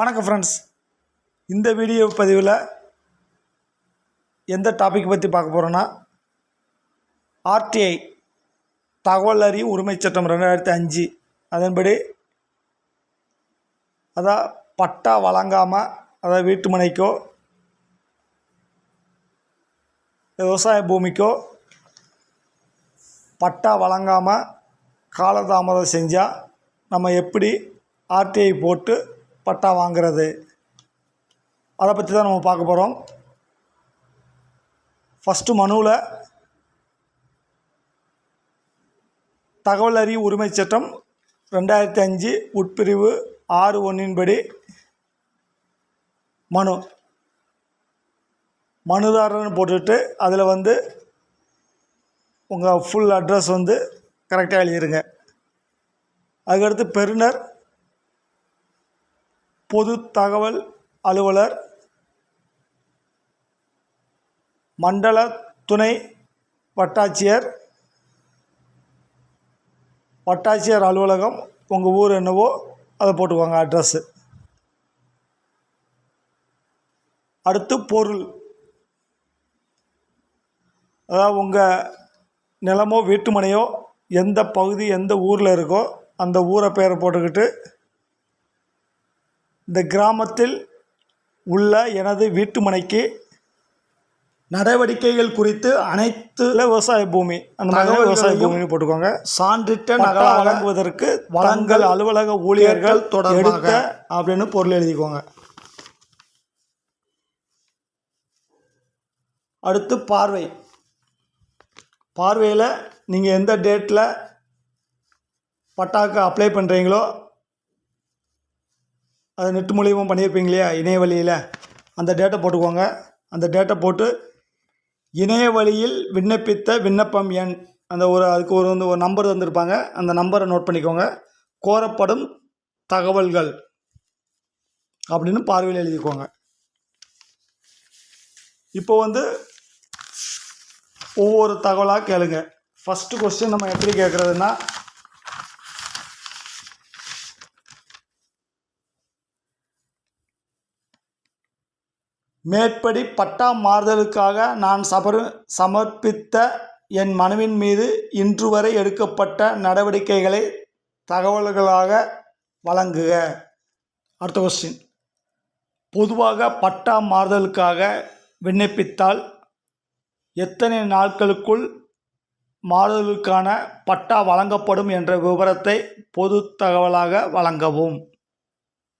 வணக்கம் ஃப்ரெண்ட்ஸ் இந்த வீடியோ பதிவில் எந்த டாபிக் பற்றி பார்க்க போகிறோன்னா ஆர்டிஐ தகவல் அறியும் உரிமைச் சட்டம் ரெண்டாயிரத்தி அஞ்சு. அதன்படி அதான் பட்டா வழங்காமல் அதாவது வீட்டு மனைக்கோ விவசாய பூமிக்கோ பட்டா வழங்காமல் காலதாமதம் செஞ்சால் நம்ம எப்படி ஆர்டிஐ போட்டு பட்டா வாங்குறது. அதை பற்றி தான் நம்ம பார்க்க போகிறோம் ஃபஸ்ட்டு மனுவில் தகவல் அறியும் உரிமைச் சட்டம் ரெண்டாயிரத்தி அஞ்சு உட்பிரிவு ஆறு ஒன்றின்படி மனு. மனுதாரர்னு போட்டுட்டு அதில் வந்து உங்கள் ஃபுல் அட்ரஸ் வந்து கரெக்டாக எழுதிருங்க. அதுக்கடுத்து பெறுநர் பொது தகவல் அலுவலர் மண்டல துணை வட்டாட்சியர் வட்டாட்சியர் அலுவலகம் உங்கள் ஊர் என்னவோ அதை போட்டுக்கோங்க அட்ரஸ்ஸு அடுத்து பொருள். அதாவது உங்கள் நிலமோ வீட்டுமனையோ எந்த பகுதி எந்த ஊரில் இருக்கோ அந்த ஊரை பேரை போட்டுக்கிட்டு இந்த கிராமத்தில் உள்ள எனது வீட்டுமனைக்கு நடவடிக்கைகள் குறித்து அனைத்து விவசாய பூமி. அந்த மாதிரி விவசாய பூமின்னு போட்டுக்கோங்க. சான்றிட்ட நகலாக வழங்குவதற்கு வழங்கல் அலுவலக ஊழியர்கள் தொடர்பாக. அப்படின்னு பொருள் எழுதிக்கோங்க. அடுத்து பார்வை. பார்வையில் நீங்கள் எந்த டேட்டில் பட்டாக்கு அப்ளை பண்ணுறீங்களோ அது நெட் மூலியமாக பண்ணியிருப்பீங்க இல்லையா இணைய வழியில் அந்த டேட்டை போட்டுக்கோங்க. அந்த டேட்டை போட்டு இணைய வழியில் விண்ணப்பித்த விண்ணப்பம் எண் அந்த ஒரு அதுக்கு ஒரு வந்து ஒரு நம்பர் தந்திருப்பாங்க. அந்த நம்பரை நோட் பண்ணிக்கோங்க. கோரப்படும் தகவல்கள் அப்படின்னு பார்வையில் எழுதிக்கோங்க. இப்போ வந்து ஒவ்வொரு தகவலாக கேளுங்க. ஃபஸ்ட்டு கொஸ்டின் நம்ம எப்படி கேட்குறதுன்னா மேற்படி பட்டா மாறுதலுக்காக நான் சபர் சமர்ப்பித்த என் மனுவின் மீது இன்று வரை எடுக்கப்பட்ட நடவடிக்கைகளை தகவல்களாக வழங்குக. அடுத்த கொஸ்டின் பொதுவாக பட்டா மாறுதலுக்காக விண்ணப்பித்தால் எத்தனை நாட்களுக்குள் மாறுதலுக்கான பட்டா வழங்கப்படும் என்ற விவரத்தை பொது தகவலாக வழங்கவும்.